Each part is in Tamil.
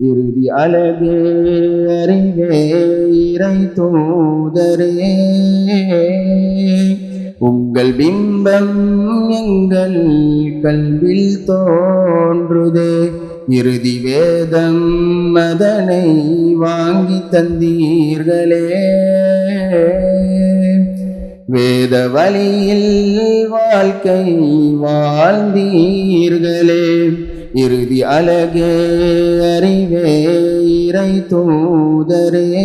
இறுதி அழகே அறிவே இறை தூதரே. உங்கள் பிம்பம் எங்கள் கல்வில் தோன்றுதே. இறுதி வேதம் மதனை வாங்கி தந்தீர்களே. வேத வழியில் வாழ்க்கை வாழ்ந்தீர்களே. இறுதி அழகே அறிவே இறை தூதரே.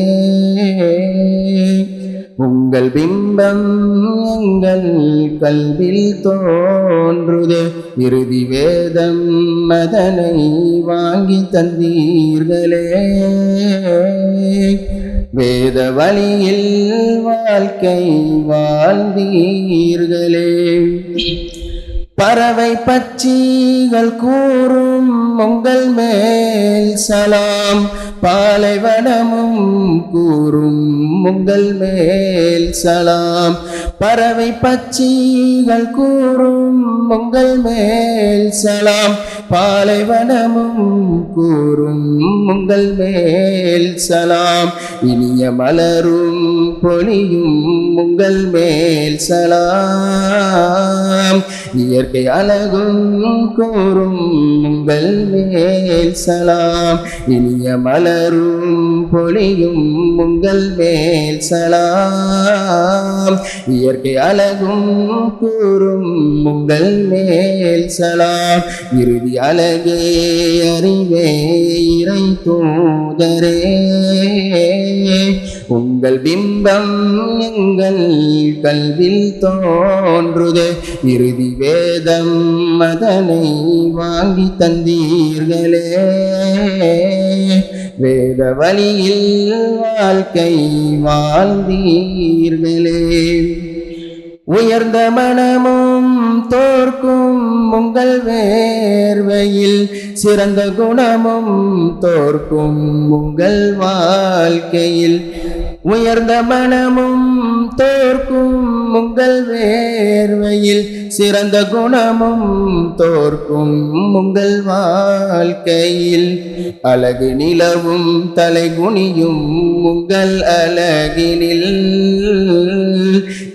உங்கள் பிம்பம் எங்கள் கல்வில் தோன்றுதே. இறுதி வேதம் மதனை வாங்கி தந்தீர்களே. வேத வழியில் வாழ்க்கை வாழ்ந்தீர்களே. பறவை பச்சிகள் கூறும் உங்கள் மேல் சலாம். பாலைவனமும் கூறும் உங்கள் மேல் சலாம். பறவை பச்சிகள் கூறும் உங்கள் மேல் சலாம். பாலைவனமும் கூறும் உங்கள் மேல் சலாம். இனிய மலரும் பொழியும் உங்கள் மேல் சலாம். இயற்கை அழகும் கூறும் உங்கள் மேல் சலாம். இனிய மலரும் பொழியும் உங்கள் மேல் சலாம். இயற்கை அழகும் கூறும் உங்கள் மேல் சலாம். இறுதி அழகே அறிவே இறை தூதரே. உங்கள் பிம்பம் எங்கள் கல்வில் தோன்றுதே. இறுதி வேதம் மதனை வாங்கி தந்தீர்களே. வேத வழியில் வாழ்க்கை வாழ்ந்தீர்களே. உயர்ந்த மனமும் தோற்கும் உங்கள் வேர்வையில் சிறந்த குணமும் தோற்கும் உங்கள் வாழ்க்கையில். உயர்ந்த மனமும் தோற்கும் உங்கள் வேர்வையில் சிறந்த குணமும் தோற்கும் உங்கள் வாழ்க்கையில். அழகு நிலவும் தலைகுனியும் உங்கள் அழகினில்.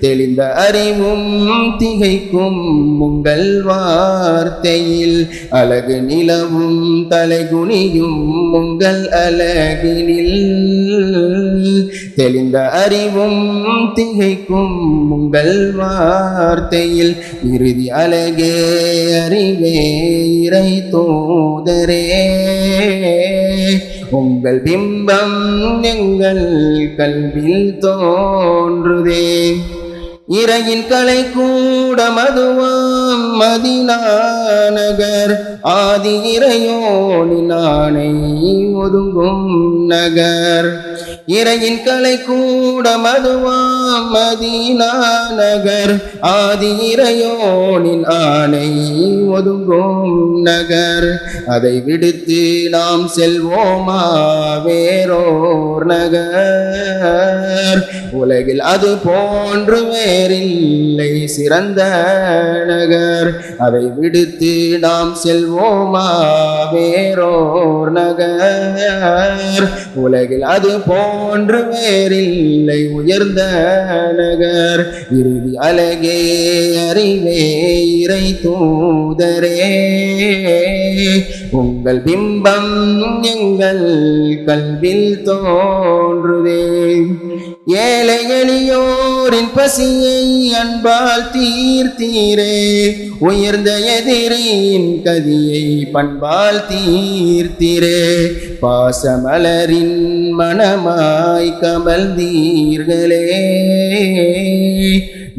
தெளிந்த அறிவும் திகைக்கும் உங்கள் வார்த்தையில் அழகு நிலவும் தலைகுனியும் உங்கள் அழகினில். தெளிந்த அறிவும் திகைக்கும் உங்கள் வார்த்தையில் இறுதி அழகே அறிவே இறை தோதரே. உங்கள் பிம்பம் எங்கள் கல்வில் தோன்றுதே. இறையின் கலை கூட மதுவா மதினாநகர் ஆதி இறையோனின் ஒதுங்கும் நகர். இறையின் கலை கூட மதுவாம் மதீனா நகர் ஆணை ஒதுங்கும் நகர். அதை விடுத்து நாம் செல்வோமா வேறோர் நகர். உலகில் அது போன்று வேறில்லை சிறந்த நகர். அதை விடுத்து நாம் செல்வோமா? வேறோர் நகர். உலகில் அது போன்று வேறில்லை உயர்ந்த நகர். இறுதி அழகே அறிவே இறை தூதரே. உங்கள் பிம்பம் எங்கள் கல்வில் தோன்றுதே. ஏழை எளியோ எளியோரின் பசியை அன்பால் தீர்த்தீரே. உயர்ந்த எதிரியின் கதியை பண்பால் தீர்த்தீரே. பாசமலரின் மனமாய் கமல்ந்தீர்களே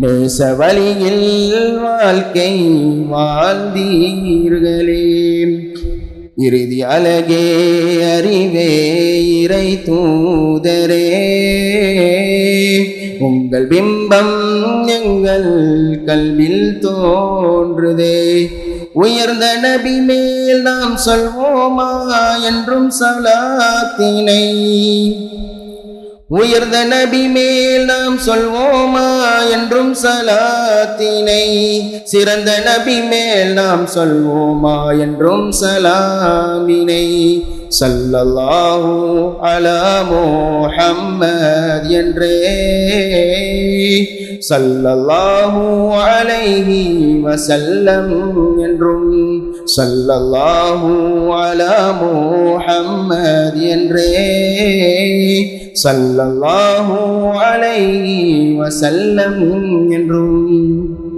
நேசவழியில் வாழ்க்கை வாழ்ந்தீர்களே. இறுதி அழகே அறிவே இறை தூதரே. உங்கள் பிம்பம் எங்கள் கல்வில் தோன்றுதே. உயர்ந்த நபி மேல் நாம் சொல்வோமா என்றும் சலாத்தினை உயர்ந்த நபி மேல் நாம் சொல்வோமா என்றும் சலாத்தினை சிறந்த நபி மேல் நாம் சொல்வோமா என்றும் சலாமினை. சல்லல்லாஹு அலா முஹம்மத் என்றே. சல்லல்லாஹு அலைஹி வசல்லம் என்றும் சல்லல்லாஹு அலா முஹம்மத் என்றே. சல்லல்லாஹு அலைஹி வசல்லம் என்றும்.